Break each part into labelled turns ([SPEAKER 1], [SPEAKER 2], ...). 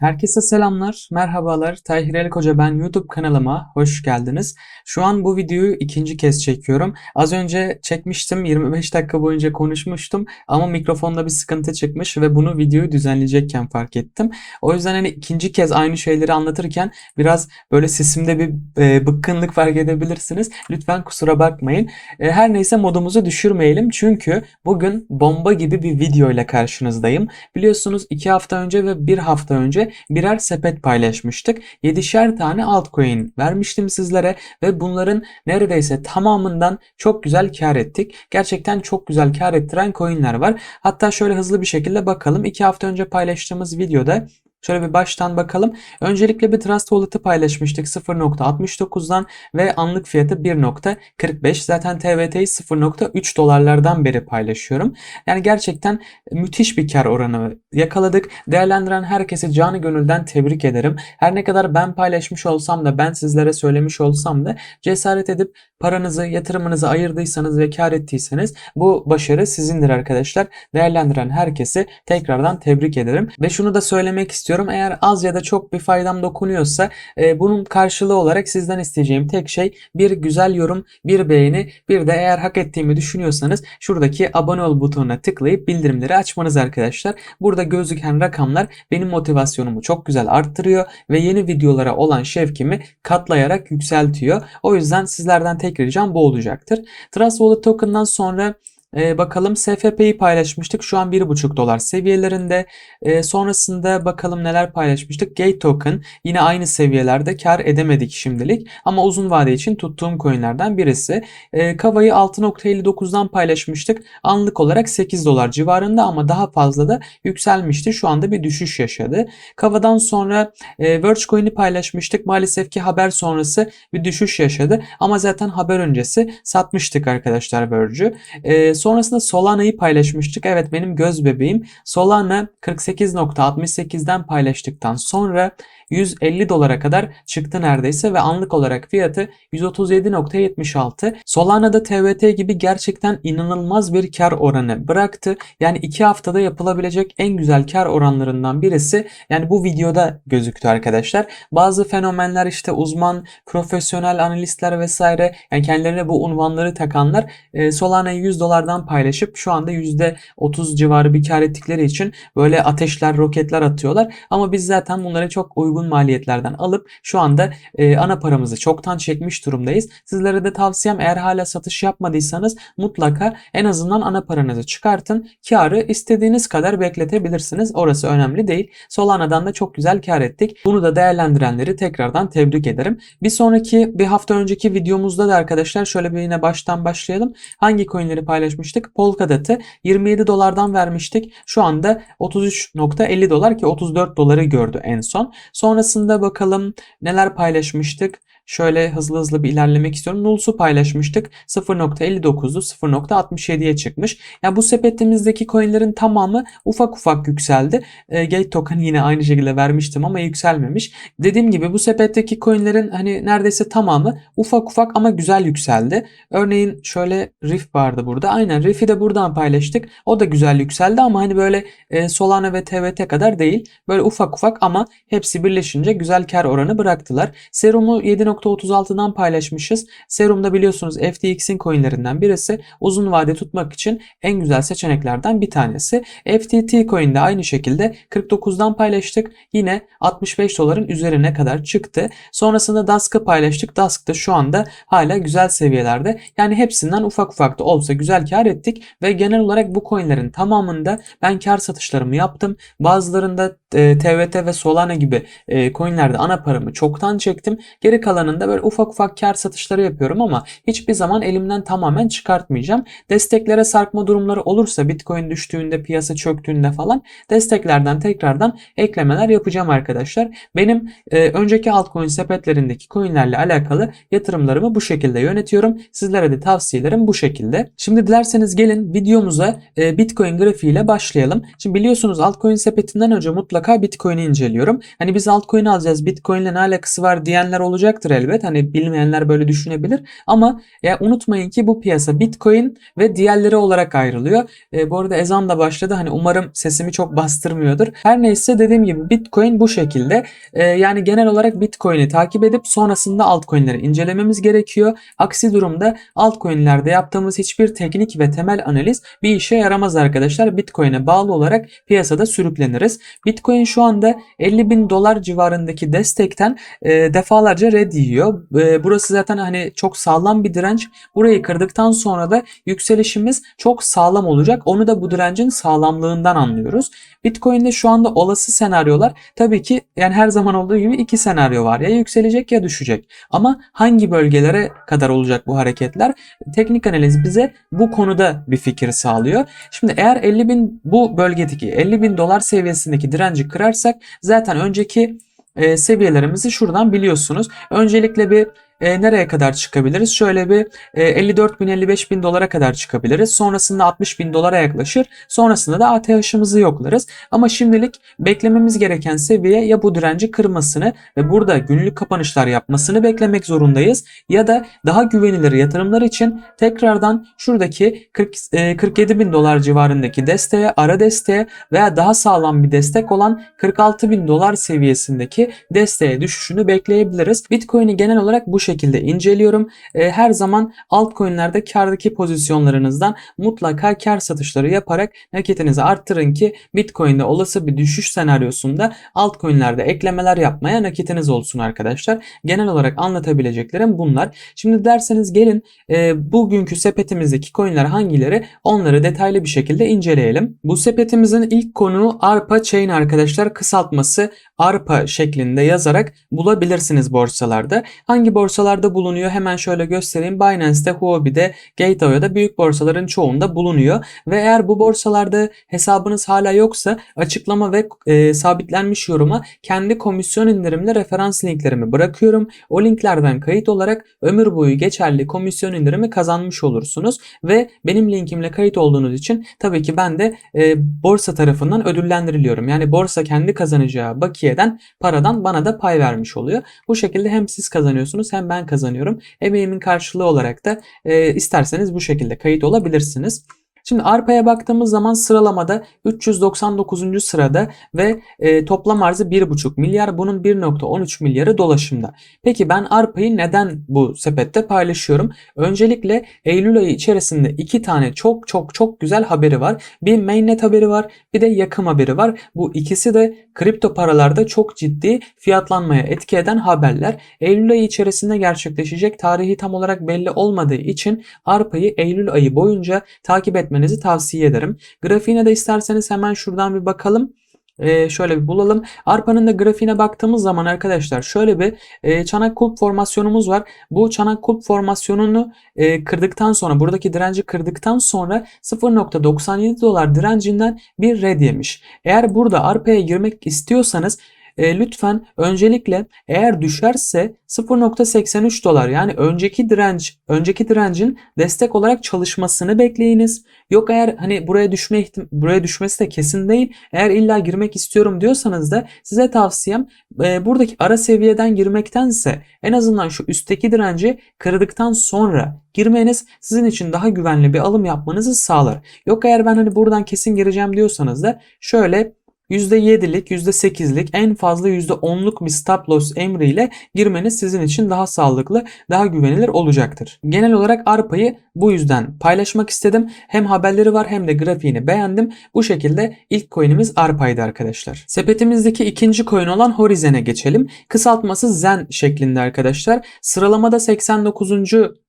[SPEAKER 1] Herkese selamlar, merhabalar. Tahir Ali Koca ben YouTube kanalıma hoş geldiniz. Şu an bu videoyu ikinci kez çekiyorum. Az önce çekmiştim, 25 dakika boyunca konuşmuştum ama mikrofonda bir sıkıntı çıkmış ve bunu videoyu düzenleyecekken fark ettim. O yüzden hani ikinci kez aynı şeyleri anlatırken biraz böyle sesimde bir e, bıkkınlık fark edebilirsiniz. Lütfen kusura bakmayın. E, her neyse modumuzu düşürmeyelim çünkü bugün bomba gibi bir video ile karşınızdayım. Biliyorsunuz 2 hafta önce ve 1 hafta önce birer sepet paylaşmıştık. 7'şer tane altcoin vermiştim sizlere ve bunların neredeyse tamamından çok güzel kar ettik. Gerçekten çok güzel kar ettiren coinler var. Hatta şöyle hızlı bir şekilde bakalım. 2 hafta önce paylaştığımız videoda Şöyle bir baştan bakalım. Öncelikle bir Trust Wallet'ı paylaşmıştık 0.69'dan ve anlık fiyatı 1.45. Zaten TVT'yi 0.3 dolarlardan beri paylaşıyorum. Yani gerçekten müthiş bir kar oranı yakaladık. Değerlendiren herkesi canı gönülden tebrik ederim. Her ne kadar ben paylaşmış olsam da ben sizlere söylemiş olsam da cesaret edip paranızı, yatırımınızı ayırdıysanız ve kar ettiyseniz bu başarı sizindir arkadaşlar. Değerlendiren herkesi tekrardan tebrik ederim. Ve şunu da söylemek istiyorum istiyorum. Eğer az ya da çok bir faydam dokunuyorsa e, bunun karşılığı olarak sizden isteyeceğim tek şey bir güzel yorum, bir beğeni, bir de eğer hak ettiğimi düşünüyorsanız şuradaki abone ol butonuna tıklayıp bildirimleri açmanız arkadaşlar. Burada gözüken rakamlar benim motivasyonumu çok güzel arttırıyor ve yeni videolara olan şevkimi katlayarak yükseltiyor. O yüzden sizlerden tek ricam bu olacaktır. Trust Wallet Token'dan sonra ee, bakalım SFP'yi paylaşmıştık. Şu an 1,5 dolar seviyelerinde. Ee, sonrasında bakalım neler paylaşmıştık. Gate Token yine aynı seviyelerde kar edemedik şimdilik. Ama uzun vade için tuttuğum coinlerden birisi. Ee, Kava'yı 6.59'dan paylaşmıştık. Anlık olarak 8 dolar civarında ama daha fazla da yükselmişti. Şu anda bir düşüş yaşadı. Kava'dan sonra e, Verge Coin'i paylaşmıştık. Maalesef ki haber sonrası bir düşüş yaşadı. Ama zaten haber öncesi satmıştık arkadaşlar Verge'ü. E, sonrasında Solana'yı paylaşmıştık. Evet benim göz bebeğim. Solana 48.68'den paylaştıktan sonra 150 dolara kadar çıktı neredeyse ve anlık olarak fiyatı 137.76. Solana'da TVT gibi gerçekten inanılmaz bir kar oranı bıraktı. Yani 2 haftada yapılabilecek en güzel kar oranlarından birisi yani bu videoda gözüktü arkadaşlar. Bazı fenomenler işte uzman, profesyonel analistler vesaire yani kendilerine bu unvanları takanlar e, Solana'yı 100 dolardan paylaşıp şu anda %30 civarı bir kar ettikleri için böyle ateşler, roketler atıyorlar. Ama biz zaten bunları çok uygun uygun maliyetlerden alıp şu anda e, ana paramızı çoktan çekmiş durumdayız. Sizlere de tavsiyem eğer hala satış yapmadıysanız mutlaka en azından ana paranızı çıkartın. Karı istediğiniz kadar bekletebilirsiniz. Orası önemli değil. Solana'dan da çok güzel kar ettik. Bunu da değerlendirenleri tekrardan tebrik ederim. Bir sonraki bir hafta önceki videomuzda da arkadaşlar şöyle bir yine baştan başlayalım. Hangi coinleri paylaşmıştık? Polkadot'ı 27 dolardan vermiştik. Şu anda 33.50 dolar ki 34 doları gördü en son. Sonrasında bakalım neler paylaşmıştık. Şöyle hızlı hızlı bir ilerlemek istiyorum. Nuls'u paylaşmıştık. 0.59'du 0.67'ye çıkmış. Yani bu sepetimizdeki coinlerin tamamı ufak ufak yükseldi. E, Gate token yine aynı şekilde vermiştim ama yükselmemiş. Dediğim gibi bu sepetteki coinlerin hani neredeyse tamamı ufak ufak ama güzel yükseldi. Örneğin şöyle Riff vardı burada. Aynen Riff'i de buradan paylaştık. O da güzel yükseldi ama hani böyle e, Solana ve TVT kadar değil. Böyle ufak ufak ama hepsi birleşince güzel kar oranı bıraktılar. Serum'u 7. 1.36'dan paylaşmışız. Serum'da biliyorsunuz FTX'in coinlerinden birisi. Uzun vade tutmak için en güzel seçeneklerden bir tanesi. FTT coin de aynı şekilde 49'dan paylaştık. Yine 65 doların üzerine kadar çıktı. Sonrasında Dusk'ı paylaştık. Dusk da şu anda hala güzel seviyelerde. Yani hepsinden ufak ufak da olsa güzel kar ettik ve genel olarak bu coinlerin tamamında ben kar satışlarımı yaptım. Bazılarında e, TVT ve Solana gibi e, coinlerde ana paramı çoktan çektim. Geri kalan kalanında böyle ufak ufak kar satışları yapıyorum ama hiçbir zaman elimden tamamen çıkartmayacağım. Desteklere sarkma durumları olursa Bitcoin düştüğünde, piyasa çöktüğünde falan desteklerden tekrardan eklemeler yapacağım arkadaşlar. Benim e, önceki altcoin sepetlerindeki coinlerle alakalı yatırımlarımı bu şekilde yönetiyorum. Sizlere de tavsiyelerim bu şekilde. Şimdi dilerseniz gelin videomuza e, Bitcoin grafiğiyle başlayalım. Şimdi biliyorsunuz altcoin sepetinden önce mutlaka Bitcoin'i inceliyorum. Hani biz altcoin alacağız, Bitcoin ile ne alakası var diyenler olacaktır elbet. Hani bilmeyenler böyle düşünebilir. Ama ya unutmayın ki bu piyasa Bitcoin ve diğerleri olarak ayrılıyor. E, bu arada ezan da başladı. Hani umarım sesimi çok bastırmıyordur. Her neyse dediğim gibi Bitcoin bu şekilde. E, yani genel olarak Bitcoin'i takip edip sonrasında altcoin'leri incelememiz gerekiyor. Aksi durumda altcoin'lerde yaptığımız hiçbir teknik ve temel analiz bir işe yaramaz arkadaşlar. Bitcoin'e bağlı olarak piyasada sürükleniriz. Bitcoin şu anda 50 bin dolar civarındaki destekten e, defalarca red yiyor. Burası zaten hani çok sağlam bir direnç. Burayı kırdıktan sonra da yükselişimiz çok sağlam olacak. Onu da bu direncin sağlamlığından anlıyoruz. Bitcoin'de şu anda olası senaryolar tabii ki yani her zaman olduğu gibi iki senaryo var. Ya yükselecek ya düşecek. Ama hangi bölgelere kadar olacak bu hareketler? Teknik analiz bize bu konuda bir fikir sağlıyor. Şimdi eğer 50 bin bu bölgedeki 50 bin dolar seviyesindeki direnci kırarsak zaten önceki e, seviyelerimizi şuradan biliyorsunuz. Öncelikle bir e, nereye kadar çıkabiliriz? Şöyle bir e, 54 bin 55 bin dolara kadar çıkabiliriz. Sonrasında 60 bin dolara yaklaşır. Sonrasında da ATH'ımızı yoklarız. Ama şimdilik beklememiz gereken seviye ya bu direnci kırmasını ve burada günlük kapanışlar yapmasını beklemek zorundayız. Ya da daha güvenilir yatırımlar için tekrardan şuradaki 40, e, 47 bin dolar civarındaki desteğe, ara desteğe veya daha sağlam bir destek olan 46 bin dolar seviyesindeki desteğe düşüşünü bekleyebiliriz. Bitcoin'i genel olarak bu şekilde inceliyorum. E, her zaman altcoin'lerde kardaki pozisyonlarınızdan mutlaka kar satışları yaparak nakitinizi arttırın ki Bitcoin'de olası bir düşüş senaryosunda altcoin'lerde eklemeler yapmaya nakitiniz olsun arkadaşlar. Genel olarak anlatabileceklerim bunlar. Şimdi derseniz gelin e, bugünkü sepetimizdeki coin'ler hangileri onları detaylı bir şekilde inceleyelim. Bu sepetimizin ilk konuğu ARPA Chain arkadaşlar kısaltması ARPA şeklinde yazarak bulabilirsiniz borsalarda. Hangi borsalarda bulunuyor hemen şöyle göstereyim. Binance'de, Huobi'de, Gatewayo'da büyük borsaların çoğunda bulunuyor. Ve eğer bu borsalarda hesabınız hala yoksa açıklama ve e, sabitlenmiş yoruma kendi komisyon indirimli referans linklerimi bırakıyorum. O linklerden kayıt olarak ömür boyu geçerli komisyon indirimi kazanmış olursunuz. Ve benim linkimle kayıt olduğunuz için tabii ki ben de e, borsa tarafından ödüllendiriliyorum. Yani borsa kendi kazanacağı bakiyeden paradan bana da pay vermiş oluyor. Bu şekilde hem siz kazanıyorsunuz hem ben kazanıyorum. Emeğimin karşılığı olarak da e, isterseniz bu şekilde kayıt olabilirsiniz. Şimdi arpaya baktığımız zaman sıralamada 399. sırada ve e, toplam arzı 1,5 milyar. Bunun 1,13 milyarı dolaşımda. Peki ben arpayı neden bu sepette paylaşıyorum? Öncelikle Eylül ayı içerisinde iki tane çok çok çok güzel haberi var. Bir mainnet haberi var bir de yakım haberi var. Bu ikisi de kripto paralarda çok ciddi fiyatlanmaya etki eden haberler. Eylül ayı içerisinde gerçekleşecek tarihi tam olarak belli olmadığı için arpayı Eylül ayı boyunca takip etmek etmenizi tavsiye ederim. Grafiğine de isterseniz hemen şuradan bir bakalım. Ee, şöyle bir bulalım. Arpa'nın da grafiğine baktığımız zaman arkadaşlar şöyle bir e, çanak kulp formasyonumuz var. Bu çanak kulp formasyonunu e, kırdıktan sonra buradaki direnci kırdıktan sonra 0.97 dolar direncinden bir red yemiş. Eğer burada Arpa'ya girmek istiyorsanız e, lütfen öncelikle eğer düşerse 0.83 dolar yani önceki direnç önceki direncin destek olarak çalışmasını bekleyiniz. Yok eğer hani buraya düşme buraya düşmesi de kesin değil. Eğer illa girmek istiyorum diyorsanız da size tavsiyem e, buradaki ara seviyeden girmektense en azından şu üstteki direnci kırdıktan sonra girmeniz sizin için daha güvenli bir alım yapmanızı sağlar. Yok eğer ben hani buradan kesin gireceğim diyorsanız da şöyle %7'lik, %8'lik en fazla %10'luk bir stop loss emriyle girmeniz sizin için daha sağlıklı, daha güvenilir olacaktır. Genel olarak ARPA'yı bu yüzden paylaşmak istedim. Hem haberleri var hem de grafiğini beğendim. Bu şekilde ilk coin'imiz ARPA'ydı arkadaşlar. Sepetimizdeki ikinci coin olan Horizen'e geçelim. Kısaltması Zen şeklinde arkadaşlar. Sıralamada 89 e,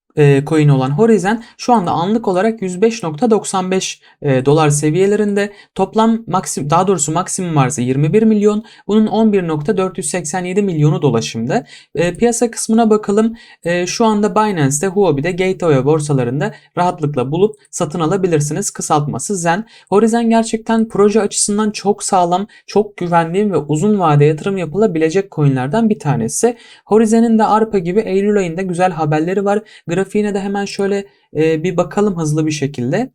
[SPEAKER 1] coin olan Horizon şu anda anlık olarak 105.95 e, dolar seviyelerinde. Toplam maksim daha doğrusu maksimum arzı 21 milyon. Bunun 11.487 milyonu dolaşımda. E, piyasa kısmına bakalım. E, şu anda Binance'de, Huobi'de, Gateway borsalarında rahatlıkla bulup satın alabilirsiniz. Kısaltması Zen. Horizon gerçekten proje açısından çok sağlam, çok güvenli ve uzun vade yatırım yapılabilecek coinlerden bir tanesi. Horizon'un da Arpa gibi Eylül ayında güzel haberleri var. Grafik grafiğine de hemen şöyle e, bir bakalım hızlı bir şekilde.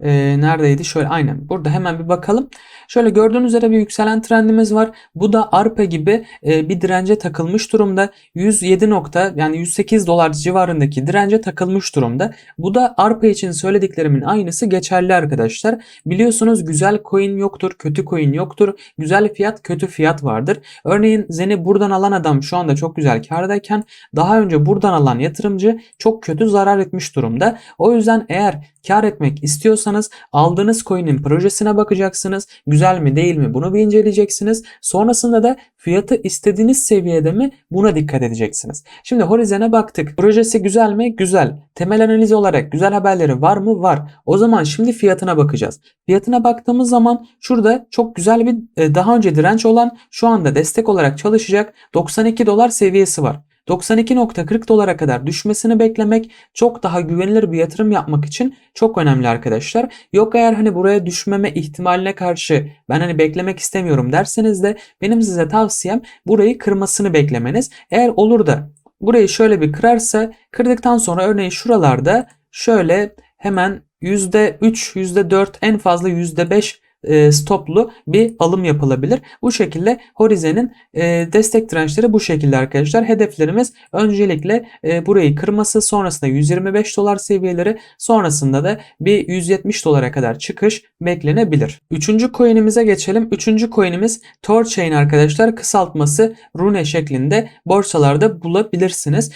[SPEAKER 1] Ee, neredeydi? Şöyle aynen burada hemen bir bakalım. Şöyle gördüğünüz üzere bir yükselen trendimiz var. Bu da arpa gibi e, bir dirence takılmış durumda. 107 nokta yani 108 dolar civarındaki dirence takılmış durumda. Bu da arpa için söylediklerimin aynısı geçerli arkadaşlar. Biliyorsunuz güzel coin yoktur, kötü coin yoktur. Güzel fiyat, kötü fiyat vardır. Örneğin Zen'i buradan alan adam şu anda çok güzel kardayken daha önce buradan alan yatırımcı çok kötü zarar etmiş durumda. O yüzden eğer kar etmek istiyorsanız aldığınız coin'in projesine bakacaksınız. Güzel mi değil mi bunu bir inceleyeceksiniz. Sonrasında da fiyatı istediğiniz seviyede mi buna dikkat edeceksiniz. Şimdi Horizen'e baktık. Projesi güzel mi? Güzel. Temel analiz olarak güzel haberleri var mı? Var. O zaman şimdi fiyatına bakacağız. Fiyatına baktığımız zaman şurada çok güzel bir e, daha önce direnç olan şu anda destek olarak çalışacak 92 dolar seviyesi var. 92.40 dolara kadar düşmesini beklemek çok daha güvenilir bir yatırım yapmak için çok önemli arkadaşlar. Yok eğer hani buraya düşmeme ihtimaline karşı ben hani beklemek istemiyorum derseniz de benim size tavsiyem burayı kırmasını beklemeniz. Eğer olur da burayı şöyle bir kırarsa kırdıktan sonra örneğin şuralarda şöyle hemen %3, %4 en fazla %5 e, stoplu bir alım yapılabilir. Bu şekilde Horizen'in e, destek dirençleri bu şekilde arkadaşlar. Hedeflerimiz öncelikle e, burayı kırması sonrasında 125 dolar seviyeleri sonrasında da bir 170 dolara kadar çıkış beklenebilir. Üçüncü coin'imize geçelim. Üçüncü coin'imiz Torchain arkadaşlar. Kısaltması Rune şeklinde borsalarda bulabilirsiniz.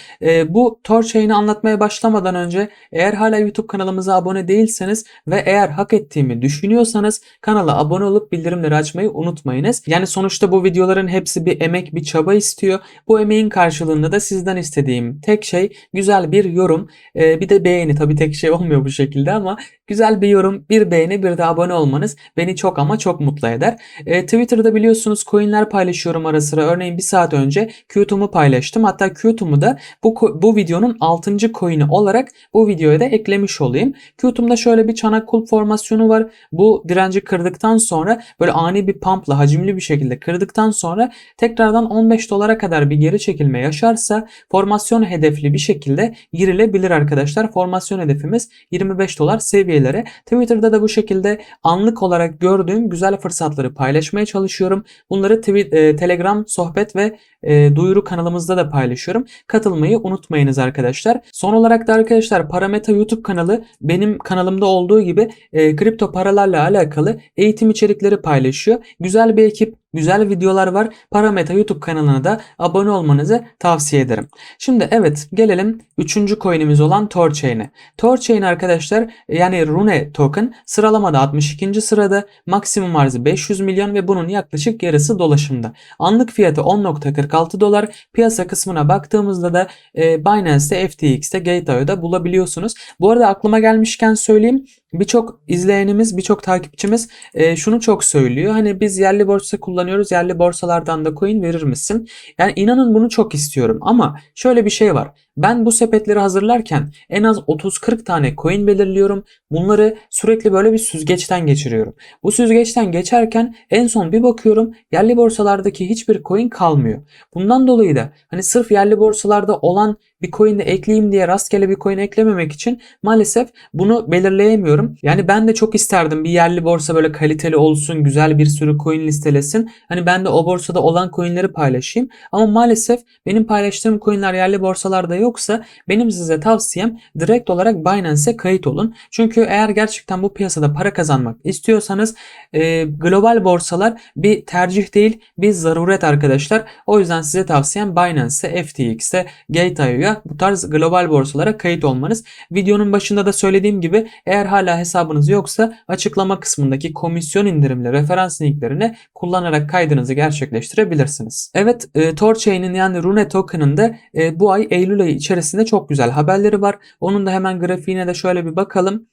[SPEAKER 1] bu Torchain'i anlatmaya başlamadan önce eğer hala YouTube kanalımıza abone değilseniz ve eğer hak ettiğimi düşünüyorsanız kanal kanala abone olup bildirimleri açmayı unutmayınız. Yani sonuçta bu videoların hepsi bir emek, bir çaba istiyor. Bu emeğin karşılığında da sizden istediğim tek şey güzel bir yorum. Ee, bir de beğeni. Tabii tek şey olmuyor bu şekilde ama güzel bir yorum, bir beğeni, bir de abone olmanız beni çok ama çok mutlu eder. Ee, Twitter'da biliyorsunuz coinler paylaşıyorum ara sıra. Örneğin bir saat önce Qtum'u paylaştım. Hatta Qtum'u da bu, bu videonun 6. coin'i olarak bu videoya da eklemiş olayım. Qtum'da şöyle bir çanak kulp formasyonu var. Bu direnci kırdık kırdıktan sonra böyle ani bir pumpla hacimli bir şekilde kırdıktan sonra tekrardan 15 dolara kadar bir geri çekilme yaşarsa formasyon hedefli bir şekilde girilebilir arkadaşlar. Formasyon hedefimiz 25 dolar seviyelere. Twitter'da da bu şekilde anlık olarak gördüğüm güzel fırsatları paylaşmaya çalışıyorum. Bunları tweet, e, Telegram, sohbet ve e, duyuru kanalımızda da paylaşıyorum. Katılmayı unutmayınız arkadaşlar. Son olarak da arkadaşlar Parameta YouTube kanalı benim kanalımda olduğu gibi e, kripto paralarla alakalı eğitim içerikleri paylaşıyor. Güzel bir ekip, güzel videolar var. Parameta YouTube kanalına da abone olmanızı tavsiye ederim. Şimdi evet gelelim 3. coin'imiz olan Torchain'e. Torchain arkadaşlar yani Rune token sıralamada 62. sırada maksimum arzı 500 milyon ve bunun yaklaşık yarısı dolaşımda. Anlık fiyatı 10.46 dolar. Piyasa kısmına baktığımızda da e, Binance'te, FTX'te, Gate.io'da bulabiliyorsunuz. Bu arada aklıma gelmişken söyleyeyim. Birçok izleyenimiz, birçok takipçimiz e, şunu çok söylüyor. Hani biz yerli borsa kullanıyoruz. Yerli borsalardan da coin verir misin? Yani inanın bunu çok istiyorum ama şöyle bir şey var. Ben bu sepetleri hazırlarken en az 30-40 tane coin belirliyorum. Bunları sürekli böyle bir süzgeçten geçiriyorum. Bu süzgeçten geçerken en son bir bakıyorum yerli borsalardaki hiçbir coin kalmıyor. Bundan dolayı da hani sırf yerli borsalarda olan bir coin de ekleyeyim diye rastgele bir coin eklememek için maalesef bunu belirleyemiyorum. Yani ben de çok isterdim bir yerli borsa böyle kaliteli olsun, güzel bir sürü coin listelesin. Hani ben de o borsada olan coinleri paylaşayım. Ama maalesef benim paylaştığım coinler yerli borsalarda yoksa benim size tavsiyem direkt olarak Binance'e kayıt olun. Çünkü eğer gerçekten bu piyasada para kazanmak istiyorsanız e, global borsalar bir tercih değil bir zaruret arkadaşlar. O yüzden size tavsiyem Binance'e, FTX'e, Gate.io'ya borsaya bu tarz global borsalara kayıt olmanız. Videonun başında da söylediğim gibi eğer hala hesabınız yoksa açıklama kısmındaki komisyon indirimli referans linklerini kullanarak kaydınızı gerçekleştirebilirsiniz. Evet e, Torchain'in yani Rune Token'ın da e, bu ay Eylül ayı içerisinde çok güzel haberleri var. Onun da hemen grafiğine de şöyle bir bakalım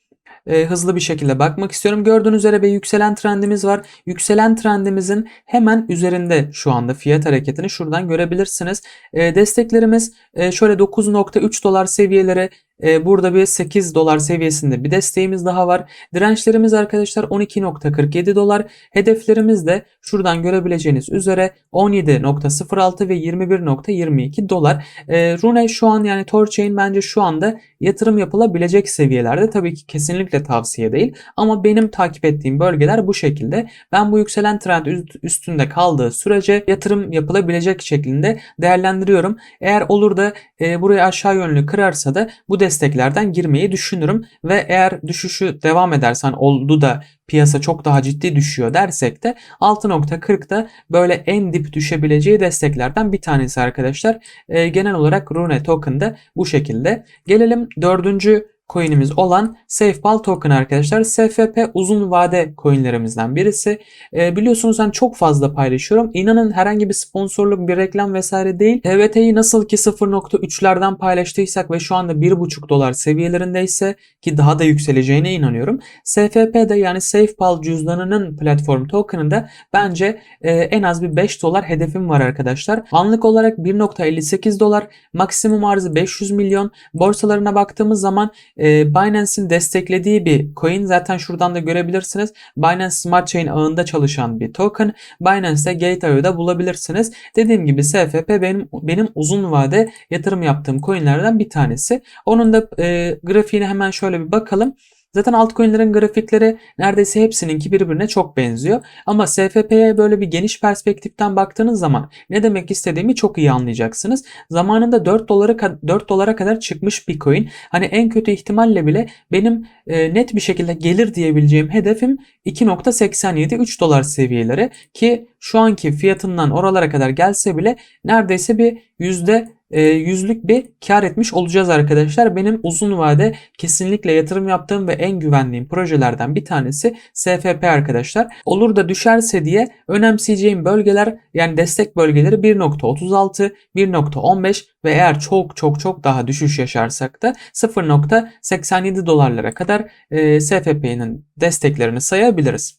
[SPEAKER 1] e, hızlı bir şekilde bakmak istiyorum. Gördüğünüz üzere bir yükselen trendimiz var. Yükselen trendimizin hemen üzerinde şu anda fiyat hareketini şuradan görebilirsiniz. E, desteklerimiz e, şöyle 9.3 dolar seviyeleri e, burada bir 8 dolar seviyesinde bir desteğimiz daha var. Dirençlerimiz arkadaşlar 12.47 dolar. Hedeflerimiz de şuradan görebileceğiniz üzere 17.06 ve 21.22 dolar. E, Rune şu an yani Torchain bence şu anda yatırım yapılabilecek seviyelerde. Tabii ki kesinlikle tavsiye değil ama benim takip ettiğim bölgeler bu şekilde. Ben bu yükselen trend üstünde kaldığı sürece yatırım yapılabilecek şeklinde değerlendiriyorum. Eğer olur da e, burayı aşağı yönlü kırarsa da bu desteklerden girmeyi düşünürüm ve eğer düşüşü devam edersen oldu da piyasa çok daha ciddi düşüyor dersek de 6.40'da böyle en dip düşebileceği desteklerden bir tanesi arkadaşlar. E, genel olarak Rune token'da bu şekilde. Gelelim dördüncü coin'imiz olan SafePal token arkadaşlar. SFP uzun vade coin'lerimizden birisi. E, biliyorsunuz ben çok fazla paylaşıyorum. İnanın herhangi bir sponsorluk, bir reklam vesaire değil. HVT'yi nasıl ki 0.3'lerden paylaştıysak ve şu anda 1.5 dolar seviyelerindeyse ki daha da yükseleceğine inanıyorum. SFP de yani SafePal cüzdanının platform token'ında bence e, en az bir 5 dolar hedefim var arkadaşlar. Anlık olarak 1.58 dolar, maksimum arzı 500 milyon. Borsalarına baktığımız zaman e, Binance'in desteklediği bir coin. Zaten şuradan da görebilirsiniz. Binance Smart Chain ağında çalışan bir token. Binance'de Gate.io'da bulabilirsiniz. Dediğim gibi SFP benim benim uzun vade yatırım yaptığım coinlerden bir tanesi. Onun da e, grafiğine hemen şöyle bir bakalım. Zaten altcoin'lerin grafikleri neredeyse hepsininki birbirine çok benziyor. Ama SFP'ye böyle bir geniş perspektiften baktığınız zaman ne demek istediğimi çok iyi anlayacaksınız. Zamanında 4 dolara 4 dolara kadar çıkmış bir coin. Hani en kötü ihtimalle bile benim e, net bir şekilde gelir diyebileceğim hedefim 2.87 3 dolar seviyeleri ki şu anki fiyatından oralara kadar gelse bile neredeyse bir yüzde yüzlük bir kar etmiş olacağız arkadaşlar. Benim uzun vade kesinlikle yatırım yaptığım ve en güvendiğim projelerden bir tanesi SFP arkadaşlar. Olur da düşerse diye önemseyeceğim bölgeler yani destek bölgeleri 1.36, 1.15 ve eğer çok çok çok daha düşüş yaşarsak da 0.87 dolarlara kadar e, SFP'nin desteklerini sayabiliriz.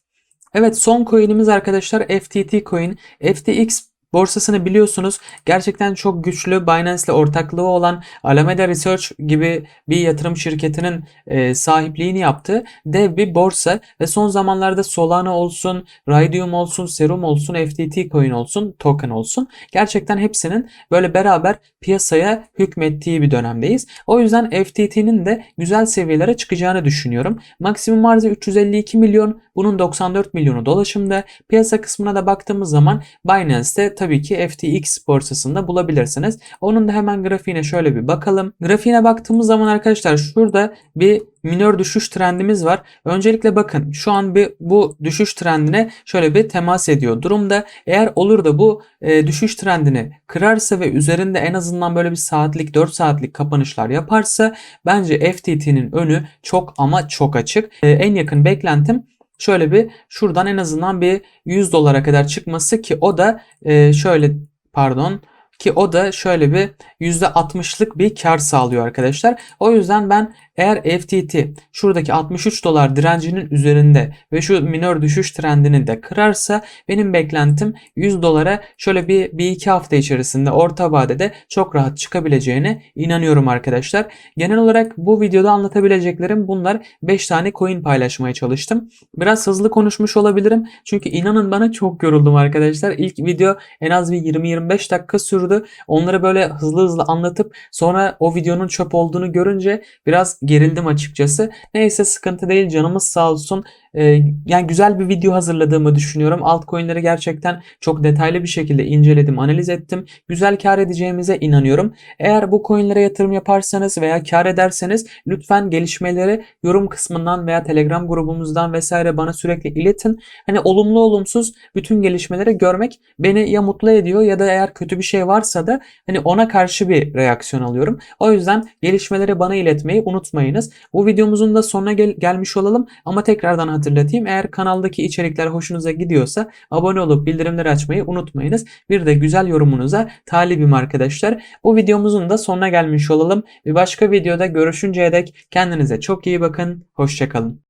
[SPEAKER 1] Evet son coin'imiz arkadaşlar FTT coin. FTX borsasını biliyorsunuz gerçekten çok güçlü Binance ile ortaklığı olan Alameda Research gibi bir yatırım şirketinin e, sahipliğini yaptığı dev bir borsa ve son zamanlarda Solana olsun, Raydium olsun, Serum olsun, FTT coin olsun, token olsun gerçekten hepsinin böyle beraber piyasaya hükmettiği bir dönemdeyiz. O yüzden FTT'nin de güzel seviyelere çıkacağını düşünüyorum. Maksimum arzı 352 milyon, bunun 94 milyonu dolaşımda. Piyasa kısmına da baktığımız zaman Binance'te tabii ki FTX borsasında bulabilirsiniz. Onun da hemen grafiğine şöyle bir bakalım. Grafiğine baktığımız zaman arkadaşlar şurada bir minör düşüş trendimiz var. Öncelikle bakın şu an bir bu düşüş trendine şöyle bir temas ediyor durumda. Eğer olur da bu e, düşüş trendini kırarsa ve üzerinde en azından böyle bir saatlik 4 saatlik kapanışlar yaparsa bence FTT'nin önü çok ama çok açık. E, en yakın beklentim şöyle bir şuradan en azından bir 100 dolara kadar çıkması ki o da e, şöyle pardon ki o da şöyle bir %60'lık bir kar sağlıyor arkadaşlar. O yüzden ben eğer FTT şuradaki 63 dolar direncinin üzerinde ve şu minör düşüş trendini de kırarsa benim beklentim 100 dolara şöyle bir, bir iki hafta içerisinde orta vadede çok rahat çıkabileceğine inanıyorum arkadaşlar. Genel olarak bu videoda anlatabileceklerim bunlar. 5 tane coin paylaşmaya çalıştım. Biraz hızlı konuşmuş olabilirim. Çünkü inanın bana çok yoruldum arkadaşlar. İlk video en az bir 20-25 dakika sürdü. Onları böyle hızlı hızlı anlatıp sonra o videonun çöp olduğunu görünce biraz gerildim açıkçası. Neyse sıkıntı değil canımız sağ olsun. Ee, yani güzel bir video hazırladığımı düşünüyorum. Altcoin'leri gerçekten çok detaylı bir şekilde inceledim, analiz ettim. Güzel kar edeceğimize inanıyorum. Eğer bu coin'lere yatırım yaparsanız veya kar ederseniz lütfen gelişmeleri yorum kısmından veya Telegram grubumuzdan vesaire bana sürekli iletin. Hani olumlu olumsuz bütün gelişmeleri görmek beni ya mutlu ediyor ya da eğer kötü bir şey varsa da hani ona karşı bir reaksiyon alıyorum. O yüzden gelişmeleri bana iletmeyi unutmayınız. Bu videomuzun da sonuna gel gelmiş olalım ama tekrardan hatırlatayım. Eğer kanaldaki içerikler hoşunuza gidiyorsa abone olup bildirimleri açmayı unutmayınız. Bir de güzel yorumunuza talibim arkadaşlar. Bu videomuzun da sonuna gelmiş olalım. Bir başka videoda görüşünceye dek kendinize çok iyi bakın. Hoşçakalın.